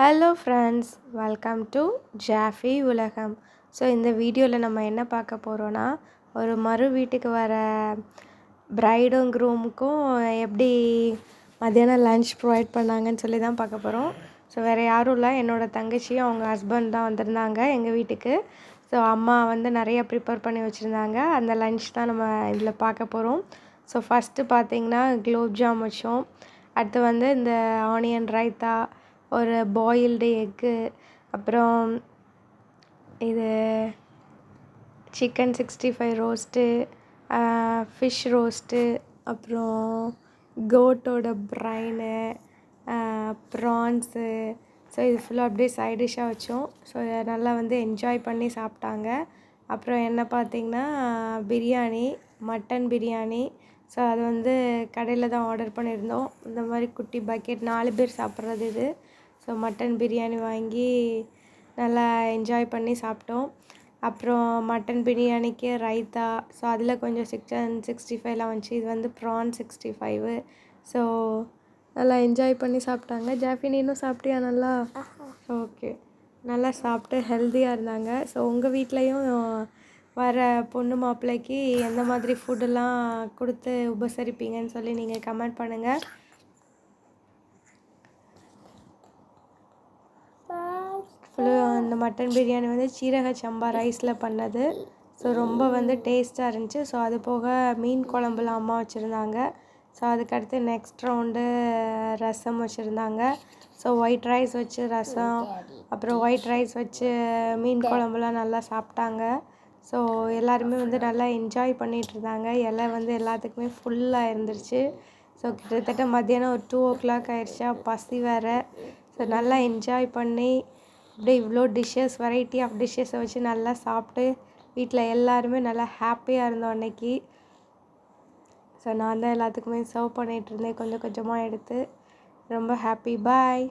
Hello friends welcome to Jaffy Ulagam so இந்த வீடியோவில் நம்ம என்ன பார்க்க போகிறோன்னா ஒரு மறு வீட்டுக்கு வர ப்ரைடும் க்ரூமுக்கும் எப்படி மத்தியானம் லன்ச் ப்ரொவைட் பண்ணாங்கன்னு சொல்லி தான் பார்க்க போகிறோம் ஸோ வேறு யாரும் இல்லை. என்னோடய தங்கச்சியும் அவங்க ஹஸ்பண்ட் தான் வந்திருந்தாங்க எங்கள் வீட்டுக்கு. ஸோ அம்மா வந்து நிறைய ப்ரிப்பேர் பண்ணி வச்சுருந்தாங்க. அந்த லன்ச் தான் நம்ம இதில் பார்க்க போகிறோம் ஸோ ஃபஸ்ட்டு பார்த்திங்கன்னா குலோப்ஜாம் வச்சோம். அடுத்து வந்து இந்த ஆனியன் ரைத்தா ஒரு பாயில்டு எக்கு அப்புறம் இது chicken sixty five roast fish roast அப்புறம் கோட்டோட ப்ரைனு ப்ரான்ஸு ஸோ இது ஃபுல்லாக அப்படியே சைட் டிஷ்ஷாக வச்சோம். ஸோ நல்லா வந்து என்ஜாய் பண்ணி சாப்பிட்டாங்க. அப்புறம் என்ன பார்த்திங்கன்னா பிரியாணி மட்டன் பிரியாணி. ஸோ அது வந்து கடையில் தான் ஆர்டர் பண்ணியிருந்தோம். இந்த மாதிரி குட்டி பக்கெட் நாலு பேர் சாப்பிட்றது இது. ஸோ மட்டன் பிரியாணி வாங்கி நல்லா என்ஜாய் பண்ணி சாப்பிட்டோம். அப்புறம் மட்டன் பிரியாணிக்கு ரைத்தா. ஸோ அதில் கொஞ்சம் சிக்கன் சிக்ஸ்டி ஃபைவ்லாம் வந்துச்சு. இது வந்து ப்ரான் சிக்ஸ்டி ஃபைவு ஸோ நல்லா என்ஜாய் பண்ணி சாப்பிட்டாங்க. ஜாஃபி நீனும் சாப்பிட்டியா? நல்லா? ஓகே நல்லா சாப்பிட்டு ஹெல்த்தியாக இருந்தாங்க. ஸோ உங்கள் வீட்லேயும் வர பொண்ணு மாப்பிள்ளைக்கு எந்த மாதிரி ஃபுட்டெல்லாம் கொடுத்து உபசரிப்பீங்கன்னு சொல்லி நீங்கள் கமெண்ட் பண்ணுங்கள் அந்த மட்டன் பிரியாணி வந்து சீரக சம்பா ரைஸில் பண்ணது. ஸோ ரொம்ப வந்து டேஸ்ட்டாக இருந்துச்சு. ஸோ அது போக மீன் குழம்புலாம் அம்மா வச்சுருந்தாங்க. ஸோ அதுக்கடுத்து நெக்ஸ்ட் ரவுண்டு ரசம் வச்சுருந்தாங்க. ஸோ ஒயிட் ரைஸ் வச்சு ரசம் அப்புறம் ஒயிட் ரைஸ் வச்சு மீன் குழம்புலாம் நல்லா சாப்பிட்டாங்க. ஸோ எல்லாருமே வந்து நல்லா என்ஜாய் பண்ணிகிட்டு இருந்தாங்க. இலை வந்து எல்லாத்துக்குமே ஃபுல்லாக இருந்துருச்சு. ஸோ கிட்டத்தட்ட மத்தியானம் ஒரு டூ ஓ கிளாக் ஆயிடுச்சா. பசி வேறு. ஸோ நல்லா என்ஜாய் பண்ணி அப்படியே இவ்வளோ டிஷ்ஷஸ் வெரைட்டி ஆஃப் டிஷ்ஷஸை வச்சு நல்லா சாப்பிட்டு வீட்டில் எல்லாருமே நல்லா ஹாப்பியாக இருந்தோம் அன்னைக்கு. ஸோ நான் தான் எல்லாத்துக்குமே சர்வ் பண்ணிகிட்டு இருந்தேன். கொஞ்சம் கொஞ்சமாக எடுத்து. ரொம்ப ஹாப்பி பாய்